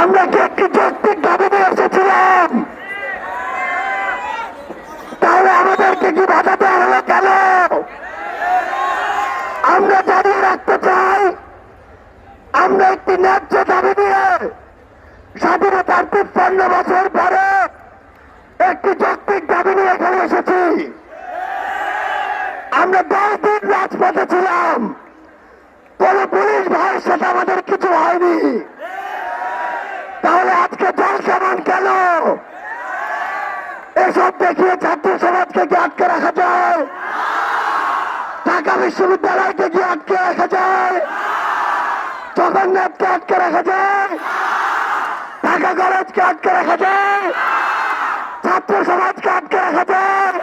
আমরা কি একটি যৌক্তিক দাবি নিয়ে এসেছিলাম। তাহলে আমাদেরকে কি বাধা দেওয়া হলো কেন? আমরা জানিয়ে রাখতে চাই, আমরা একটি ন্যায্য দাবি নিয়ে স্বাধীনতার তিপ্পান্ন বছর পরে একটি যৌক্তিক দাবি নিয়ে এখানে এসেছি। আমরা দশ দিন রাজপথে ছিলাম। কোন পুলিশ ভাইয়ের সাথে আমাদের কিছু হয়নি তাহলে আজকে জল সমান কেন এসব দেখিয়ে ছাত্র সমাজকে কি আটকে রাখা যায়? ঢাকা বিশ্ববিদ্যালয়কে কি আটকে রাখা যায়? জগন্নাথকে আটকে রাখা যায়? ঢাকা কলেজকে আটকে রাখা যায়? ছাত্র সমাজকে আটকে রাখা যায়?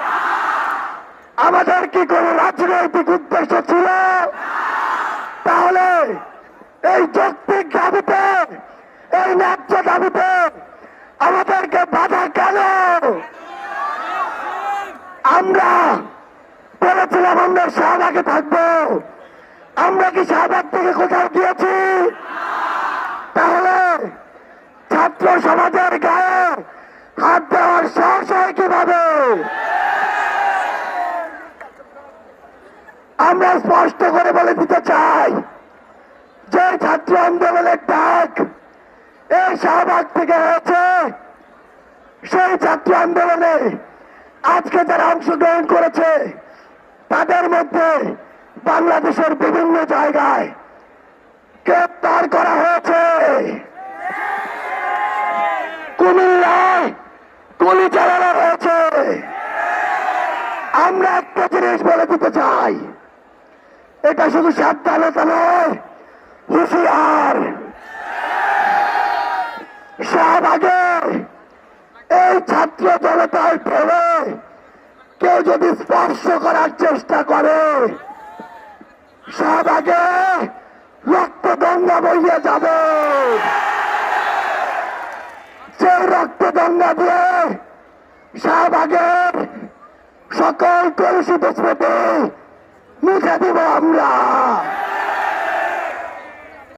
আমাদের কি কোন রাজনৈতিক উদ্দেশ্য ছিল? তাহলে এই যৌক্তিক দাবিতে, এই ন্যায্য দাবিতে আমাদেরকে বাধা কেন আমরা বলেছিলাম আমরা শাহবাগে থাকব। আমরা কি শাহবাগ থেকে কোথাও গিয়েছি? তাহলে ছাত্র সমাজের গায়ে হাত দেওয়ার সাহস হয় কীভাবে? আমরা স্পষ্ট করে বলে দিতে চাই, যে ছাত্র আন্দোলনের ডাক এই শাহবাগ থেকে হয়েছে, সেই ছাত্র আন্দোলনে আজকে যারা অংশগ্রহণ করেছে, তাদের মধ্যে বাংলাদেশের বিভিন্ন জায়গায় গ্রেপ্তার করা হয়েছে। কুমিল্লায় গুলি চালানো হয়েছে আমরা একটা জিনিস বলে দিতে চাই, এটা শুধু সাবধানতা নয়, হুশিয়ার। শাহবাগে এই ছাত্র জনতার কেউ যদি স্পর্শ করার চেষ্টা করে শাহবাগে রক্ত দঙ্গা বইয়ে যাবে। যে রক্ত দঙ্গা দিয়ে শাহবাগের সকল কলুষিত স্মৃতি মুছে দিব আমরা।